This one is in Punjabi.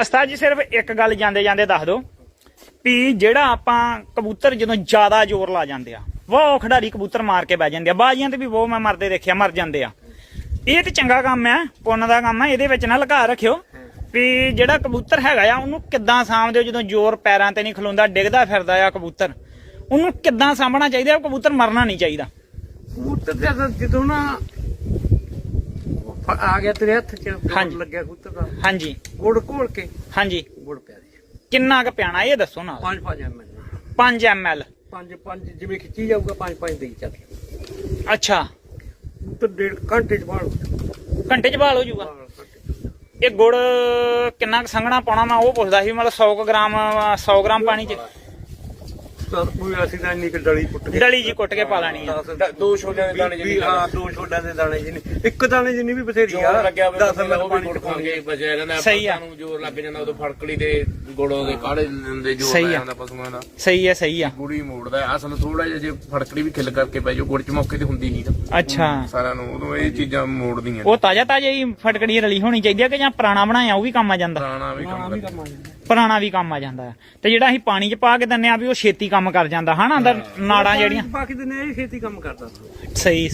ਉਸਤਾਦ ਜੀ, ਸਿਰਫ ਇੱਕ ਗੱਲ ਜਾਂਦੇ ਜਾਂਦੇ ਦੱਸ ਦਿਓ ਵੀ ਜਿਹੜਾ ਆਪਾਂ ਕਬੂਤਰ ਜਦੋਂ ਜ਼ਿਆਦਾ ਜ਼ੋਰ ਲਾ ਜਾਂਦੇ ਆ, ਵਾਹ ਖਿਡਾਰੀ ਕਬੂਤਰ ਮਾਰ ਕੇ ਬਹਿ ਜਾਂਦੇ ਆ, ਬਾਜ਼ੀਆਂ ਤੇ ਵੀ ਬਹੁਤ ਮੈਂ ਮਰਦੇ ਦੇਖਿਆ, ਮਰ ਜਾਂਦੇ ਆ। ਇਹ ਤੇ ਚੰਗਾ ਕੰਮ ਹੈ, ਪੁੰਨ ਦਾ ਕੰਮ ਹੈ, ਇਹਦੇ ਵਿੱਚ ਨਾ ਲਗਾ ਰੱਖਿਓ ਵੀ ਜਿਹੜਾ ਕਬੂਤਰ ਹੈਗਾ ਆ, ਉਹਨੂੰ ਕਿੱਦਾਂ ਸਾਂਭਦੇ ਹੋ ਜਦੋਂ ਜ਼ੋਰ ਪੈਰਾਂ ਤੇ ਨਹੀਂ ਖਲੋਂਦਾ, ਡਿੱਗਦਾ ਫਿਰਦਾ ਆ ਕਬੂਤਰ। ਉਹਨੂੰ ਕਿੱਦਾਂ ਸਾਂਭਣਾ ਚਾਹੀਦਾ, ਉਹ ਕਬੂਤਰ ਮਰਨਾ ਨਹੀਂ ਚਾਹੀਦਾ। ਕਬੂਤਰ ਜਦੋਂ ਨਾ ਆ ਗਿਆ ਤੇਰੇ ਹੱਥ 'ਚ ਗੁੜ ਹਾਂਜੀ। ਲੱਗਿਆ ਕਬੂਤਰ ਦਾ। ਹਾਂਜੀ। ਗੁੜ ਘੋਲ ਕੇ। ਹਾਂਜੀ। ਗੁੜ ਪਿਆ ਦੀ। ਕਿੰਨਾ ਕੁ ਪਿਆਣਾ ਇਹ ਦੱਸੋ ਨਾਲ। ਪੰਜ ਪੰਜ ਐਮ 5 ml ਪੰਜ ਪੰਜ ਜਿਵੇਂ ਖਿੱਚੀ ਜਾਊਗਾ ਪੰਜ ਪੰਜ ਦੇਈ ਚੱਲ। ਅੱਛਾ। ਕਬੂਤਰ ਡੇਢ ਘੰਟੇ ਚ ਬਾਹਰ ਘੰਟੇ ਚ ਬਾਲ ਹੋ ਜਾਊਗਾ? ਇਹ ਗੁੜ ਕਿੰਨਾ ਕੁ ਸੰਘਣਾ ਪਾਉਣਾ ਮੈਂ ਉਹ ਪੁੱਛਦਾ ਸੀ ਮਤਲਬ 100 ਕੁ ਗ੍ਰਾਮ 100 ਗ੍ਰਾਮ ਪਾਣੀ ਚ। ਤਾਂ ਕੋਈ ਅਸੀਂ ਤਾਂ ਇੰਨੀ ਕੁ ਡਲੀ ਪੁੱਟ ਕੇ ਡਲੀ ਜੀ ਕੁੱਟ ਕੇ ਪਾ ਲੈਣੀ ਆ। ਦਸ- ਦੋ ਛੋਲਿਆਂ ਦੇ ਦਾਣੇ ਵੀ ਹਾਂ ਦੋ ਛੋਲਿਆਂ ਦੇ ਦਾਣੇ ਜਿੰਨੀ। ਇੱਕ ਦਾਣੇ ਜਿੰਨੀ ਵੀ ਬਥੇਰੀ ਆ। ਜੋਰ ਲੱਗਿਆ ਹੋਵੇ 10 ਬੰਦੇ ਦਾ ਮਿੰਟ ਉਹ ਵੀ ਪਾਣੀ ਚ ਖਾਣਗੇ ਬਚਿਆ ਰਹਿੰਦਾ ਸਹੀ ਆ। ਪਸ਼ੂਆਂ ਨੂੰ ਜੋਰ ਲੱਗ ਜਾਂਦਾ ਉਦੋਂ ਫੜਕੜੀ ਦੇ ਗੁੜੋਂ ਦੇ ਕਾੜੇ ਦੇ ਜੋਰ ਸਹੀ ਆ। ਜਾਂਦਾ ਪਸ਼ੂਆਂ ਦਾ। ਸਹੀ ਹੈ ਸਹੀ ਆ। ਗੁੜੀ ਮੋੜਦਾ ਅਸਲ ਥੋੜਾ ਜਿਹਾ ਜੇ ਫੜਕੜੀ ਵੀ ਖਿੱਲ ਕਰਕੇ ਪੈ ਜਾਓ ਗੁੜ ਚ ਮੌਕੇ ਤੇ ਹੁੰਦੀ ਨਹੀਂ ਨਾ ਅੱਛਾ। ਸਾਰਿਆਂ ਨੂੰ ਉਦੋਂ ਇਹ ਚੀਜ਼ਾਂ ਮੋੜਦੀਆਂ ਉਹ ਤਾਜ਼ਾ ਤਾਜ਼ਾ ਹੀ ਫਟਕੜੀ ਰਲੀ ਹੋਣੀ ਚਾਹੀਦੀ ਆ ਕਿ ਜਾਂ ਪੁਰਾਣਾ ਬਣਾਇਆ ਉਹ ਵੀ ਕੰਮ ਆ ਜਾਂਦਾ। ਪੁਰਾਣਾ ਵੀ ਕੰਮ ਕਰਦਾ। ਪੁਰਾਣਾ ਵੀ ਕੰਮ ਆ ਜਾਂਦਾ। ਤੇ ਜਿਹੜਾ ਅਸੀਂ ਪਾਣੀ ਚ ਪਾ ਕੇ ਦਿੰਨੇ ਆ ਵੀ ਉਹ ਛੇਤੀ ਕੰਮ ਕਰ ਜਾਂਦਾ ਹਨਾ? ਅੰਦਰ ਨਾੜਾਂ ਜਿਹੜੀਆਂ। ਬਾਕੀ ਦਿਨੇ ਇਹ ਖੇਤੀ ਕੰਮ ਕਰਦਾ। ਸਹੀ ਸਹੀ।